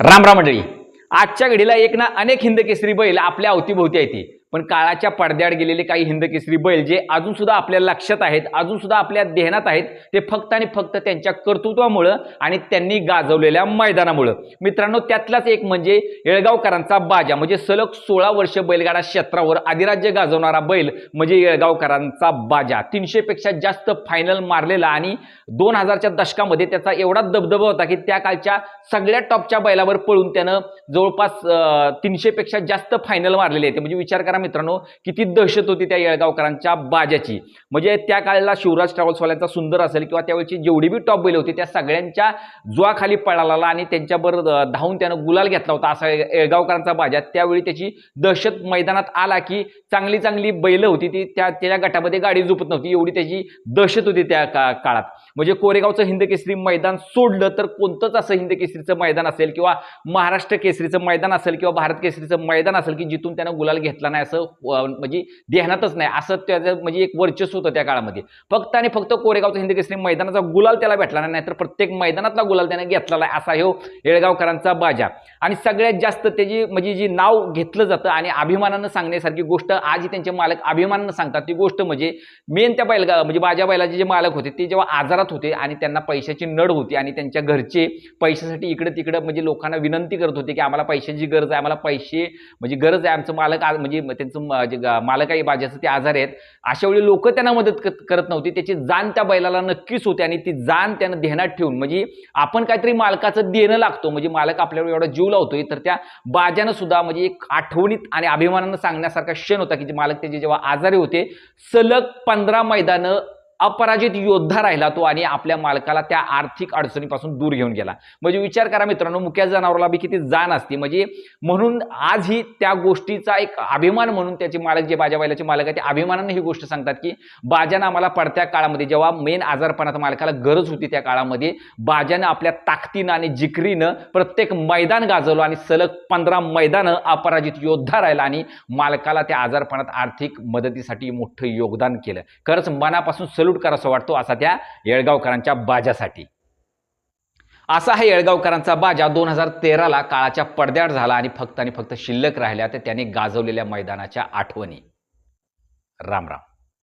राम राम मंडळी. आजच्या घडीला एक ना अनेक हिंद केसरी बैल आपल्या अवतीभोवती येते पण काळाच्या पडद्याआड गेलेले काही हिंद केसरी बैल जे अजून सुद्धा आपल्या लक्षात आहेत अजून सुद्धा आपल्या देहनात आहेत ते फक्त आणि फक्त त्यांच्या कर्तृत्वामुळं आणि त्यांनी गाजवलेल्या मैदानामुळं. मित्रांनो त्यातलाच एक म्हणजे येळगावकरांचा बाजा म्हणजे सलग सोळा वर्ष बैलगाडा क्षेत्रावर अधिराज्य गाजवणारा बैल म्हणजे येळगावकरांचा बाजा. तीनशे पेक्षा जास्त फायनल मारलेला आणि दोन हजारच्या दशकामध्ये त्याचा एवढा दबदबा होता की त्या कालच्या सगळ्या टॉपच्या बैलावर पळून त्यानं जवळपास तीनशे पेक्षा जास्त फायनल मारलेले आहेत. म्हणजे विचार करा मित्रांनो किती दहशत होती त्या येळगावकरांच्या बाजाची म्हणजे त्या काळाला शिवराज ट्रॅव्हल्सवाल्यांचा सुंदर असेल किंवा त्यावेळची जेवढी बी टॉप बैल होती त्या सगळ्यांच्या जुआखाली पळाला आणि त्यांच्याबरोबर धावून त्यानं गुलाल घेतला होता असा येळगावकरांचा बाजा. त्यावेळी त्याची दहशत मैदानात आला की चांगली चांगली बैलं होती ती त्या त्याच्या गटामध्ये गाडी झोपत नव्हती एवढी त्याची दहशत होती त्या काळात. म्हणजे कोरेगावचं हिंद केसरी मैदान सोडलं तर कोणतंच असं हिंद केसरीचं मैदान असेल किंवा महाराष्ट्र केसरीचं मैदान असेल किंवा भारत केसरीचं मैदान असेल की जिथून त्यानं गुलाल घेतला नाही असं म्हणजे ध्यानातच नाही. असं त्याचं म्हणजे एक वर्चस्व होतं त्या काळामध्ये. फक्त आणि फक्त कोरेगावचं हिंदी केसरी मैदानाचा गुलाल त्याला भेटला नाही नाहीतर प्रत्येक मैदानातला गुलाल त्याने घेतलेला आहे. असा हो येळगावकरांचा बाजा. आणि सगळ्यात जास्त त्याची म्हणजे जी नाव घेतलं जातं आणि अभिमानानं सांगण्यासारखी गोष्ट आज त्यांचे मालक अभिमानानं सांगतात. ती गोष्ट म्हणजे मेन त्या बैलगा म्हणजे बाजा बैलाचे जे मालक होते ते जेव्हा आजारात होते आणि त्यांना पैशाची नड होती आणि त्यांच्या घरचे पैशासाठी इकडे तिकडे म्हणजे लोकांना विनंती करत होते की आम्हाला पैशाची गरज आहे आम्हाला पैसे म्हणजे गरज आहे. आमचं मालक आज म्हणजे त्यांचं म- जे मालकाई मालक आहे बाजाचं ते आजारी आहेत. अशा वेळी लोक त्यांना मदत करत नव्हती. त्याची जाण त्या बैलाला नक्कीच होते आणि ती जाण त्यानं ध्यानात ठेवून म्हणजे आपण काहीतरी मालकाचं देणं लागतो. म्हणजे मालक आपल्यावर एवढा जीव लावतोय तर त्या बाजानं सुद्धा म्हणजे एक आठवणीत आणि अभिमानानं सांगण्यासारखा क्षण होता की जे मालक त्याचे जेव्हा आजारी होते सलग पंधरा मैदानं अपराजित योद्धा राहिला तो आणि आपल्या मालकाला त्या आर्थिक अडचणीपासून दूर घेऊन गेला. म्हणजे विचार करा मित्रांनो मुक्या जनावराला बी किती जाण असते. म्हणजे म्हणून आजही त्या गोष्टीचा एक अभिमान म्हणून त्याचे मालक जे बाजा बैलाचे मालक आहे ते अभिमानाने ही गोष्ट सांगतात की बाजानं आम्हाला पडत्या काळामध्ये जेव्हा मेन आजारपणात मालकाला गरज होती त्या काळामध्ये बाजानं आपल्या ताकदीनं आणि जिकरीनं प्रत्येक मैदान गाजवलं आणि सलग पंधरा मैदानं अपराजित योद्धा राहिला आणि मालकाला त्या आजारपणात आर्थिक मदतीसाठी मोठं योगदान केलं. खरंच मनापासून सल्यूट करावंसं वाटतो असा त्या येळगावकरांच्या बाजासाठी. असा हा येळगावकरांचा बाजा दोन हजार तेराला काळाच्या पडद्याआड झाला आणि फक्त आणि फक्त शिल्लक राहिल्या तर त्याने गाजवलेल्या मैदानाच्या आठवणी. राम राम.